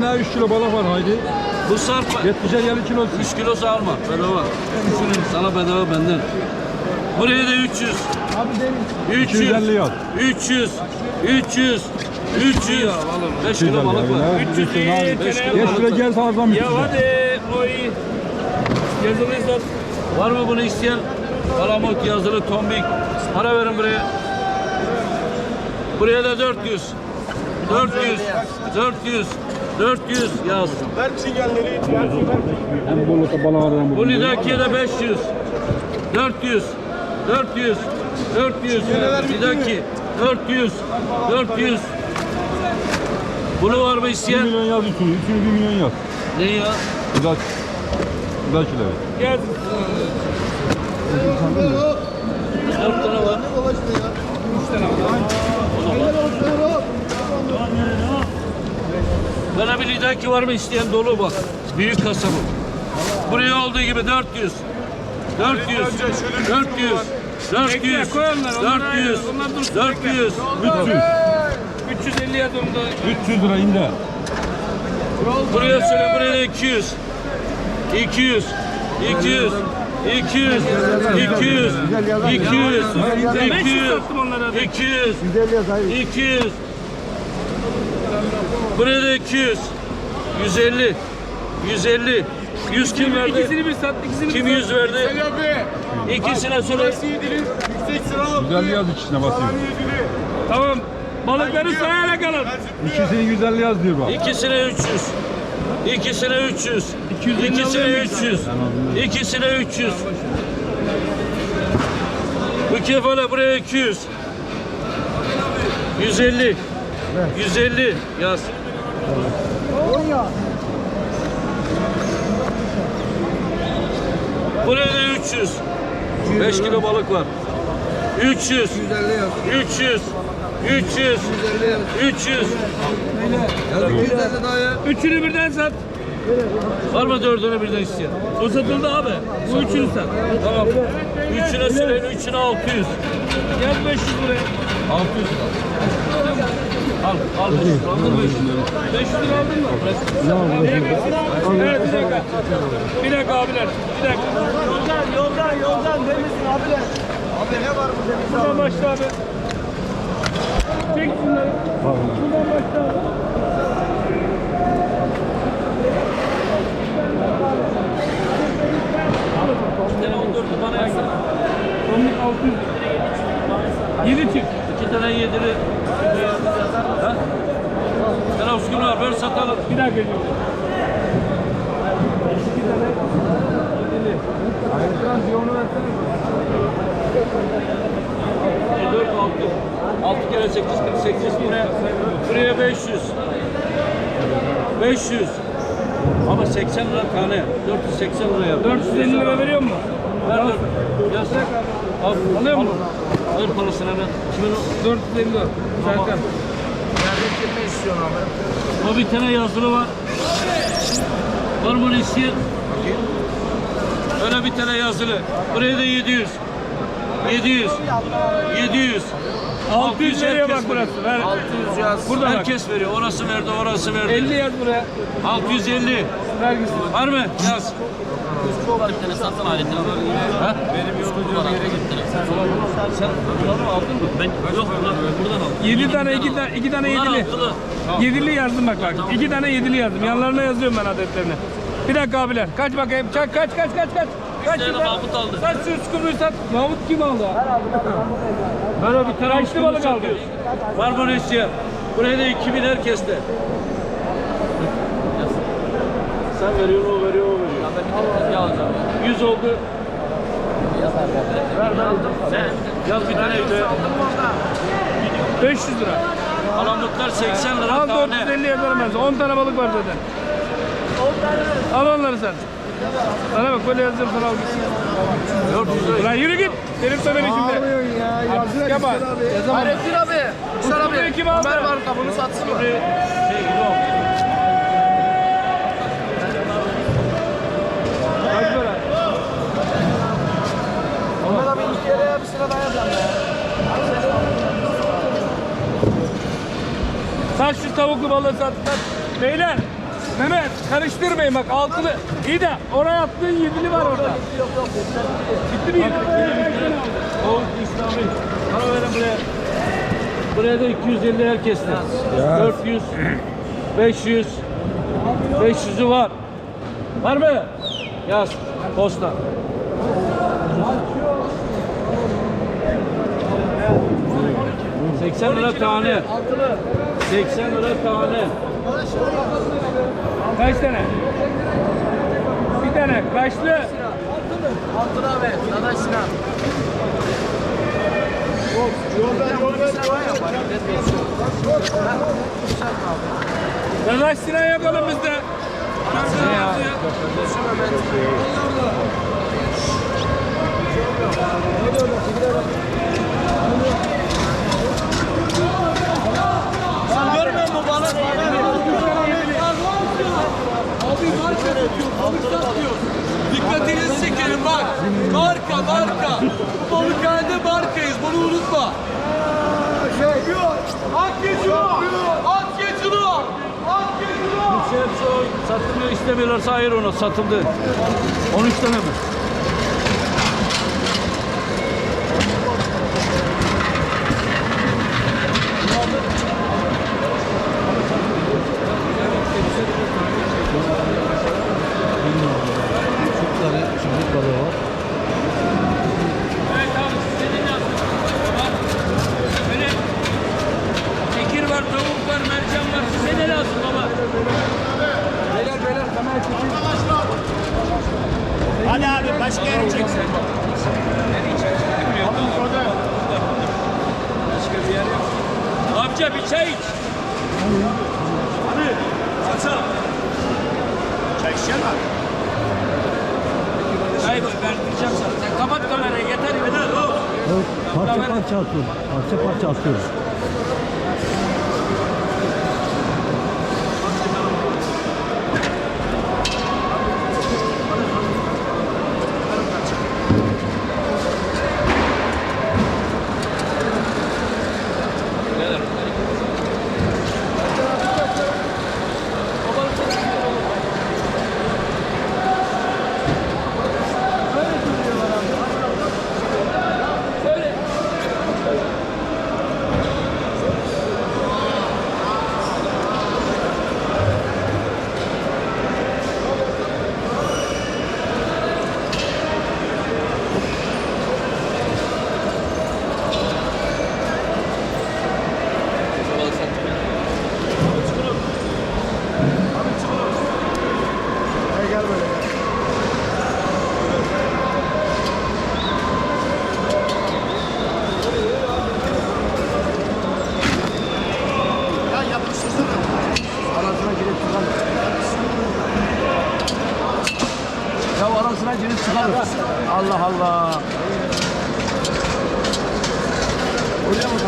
tane 3 kilo balık var haydi. Bu sarp 70'er yarı kilosu. 3 kilosu alma bedava. Üçünü sana bedava benden. Buraya da 300. 300. 250 yaz. 300. 300. 300. 5 kilo balık var. 300 iyi, Geç kenara şuraya gel sağdan Ya hadi o iyi. Yazılı zat. Var mı bunu isteyen? Palamut yazılı tombik. Para verin buraya. Buraya da 400. 400. 400. 400 yaz. Verksigenleri. Bunu da 2'ye 500. 400. 400. 400. Bir dahaki. 400. 400. Bunu var mı isteyen? 1 milyon yaz üçünü. Üçünü 1 milyon yaz. Ne ya? İlaç. İlaç ilave. Gel. Dört tane Bana bir lidaki var mı isteyen dolu bak. Büyük kasabım. Buraya olduğu gibi 400. 400. 400. 400. 400. 400. 400 300. 350 adımda. 300 lira indi. Buraya söyle buraya da 200 200 200 200 200 200 200 200 200 Buraya da 200. 150. 150. 100 kim verdi? İkisini bir sat, ikisini Kim bir 100 verdi? İkisine söyle. 150 yaz ikisine basıyor. Tamam. Balıkları sayarak alın. İkisini 150 yaz diyor bak. İkisine 300. İkisine 300. İkisine 300. İkisine 300. Bu kefale buraya 200. 150. 150 yaz. Buraya da 300. 5 kilo balık var. 300. 300. 300. 300. Üçünü birden sat. Var mı dördünü birden isteyen? O satıldı abi. Bu üçünü sat. Tamam. Üçüne söyleyin, üçüne 600. Yaz 500 liraya. 600 lira. Al, al 500 lira. Aldın 500 lira. 500 lira aldın mı? Ne oldu? Bir dakika. Bir dakika abiler. Bir dakika. Yoldan, yoldan, yoldan demesin abiler. Abi ne var bu demiş Buradan başla abi. Çek şunları. Buradan başla abi. Sen 14'ü bana yaksana. Onluk 600 lira. 7 çift. 2 tane 7'li merak ediyorum. İki tane yedili. Aynı transiyonu versene. E 4 6. 6 kere 8 48 yine buraya 500. 500. Ama 80 lira tane. 480 liraya. 450 lira veriyor mu? Ver dur. Yazsak. Alıyor mu? Alır parasını hemen. 450 lira. Serkan. İstiyorsun abi? O bir tane yazılı var. Var mı isteyen? Öyle bir tane yazılı. Buraya da 700. 700. 700. 600 veriyor bak herkes burası. Ver. 600 yaz. Burada bak. Herkes veriyor. Orası verdi, orası verdi. 50 yaz buraya. 650. Ver gitsin. Var mı? Yaz. Var bir tane satın aletini. Ha? Benim bir yere gitti. Sen bunları aldın mı? Ben yok bunlar buradan aldım. 7 tane 2 tane 2 tane Bunlar yedili. altılı. Yedili yazdım bak bak. 2 tane yedili yazdım. Yanlarına yazıyorum ben adetlerini. Bir dakika abiler. Kaç bakayım. Kaç kaç kaç kaç kaç. Kaç tane? Mahmut aldı. Sat şu skumruyu sat. Mahmut kim aldı? Ben o bir tane Kaçlı balık aldı? Var mı onu isteyen? Buraya da 2000 herkeste. Sen veriyorsun, o veriyor, o veriyor. Tane alacağım. 100 oldu. Ver ben aldım. Sen. Yaz bir tane de. 500 lira. Alamutlar 80 lira Al tane. 450 yazarım ben sana. 10 tane balık var zaten. Al onları sen. Sana bak böyle yazıyorum sana al gitsin. 400 lira. Lan yürü git. Benim de beni şimdi. ya. Yazıyor. Yazamam. Hayrettin abi. Sen abi. Ömer marka bunu satsın mı? Şey, yok. Kaç para? Ömer abi Sat şu tavuklu balığı sat. sat. Beyler Mehmet karıştırmayın bak altılı. İyi de oraya attığın yedili var orada. Bitti mi yedili? Oğuz İslami. Para verin buraya. Buraya da 250 herkesten. 400, 500, 500'ü var. Var mı? Yaz. Posta. ...80 lira tane. 80 lira tane. Kaç tane? Bir tane. Kaçlı? Altıra ver. Dadaşına. Dadaş Sinan yapalım biz de. Anasını yazıyor. Görmüyor balıkhanede markayız bunu unutma. Ak geçiyor. Ak geçiyor. Ak geçiyor. Hepsi o satılmıyor istemiyorlarsa hayır ona satıldı. 13 tane mi? Evet abi size ne lazım? Baba. Böyle tekir var, tavuk var, mercan var. Size ne lazım baba? Beyler beyler kamera çekin. Hadi abi başka yere çeksin. Amca bir çay iç. Çay içeceksin mi? Çay koy ben diyeceğim sana. Sen kapat kamerayı yeter yeter. Parça parça atıyoruz. Parça parça atıyoruz. Çıkalım. Allah Allah. Oraya mı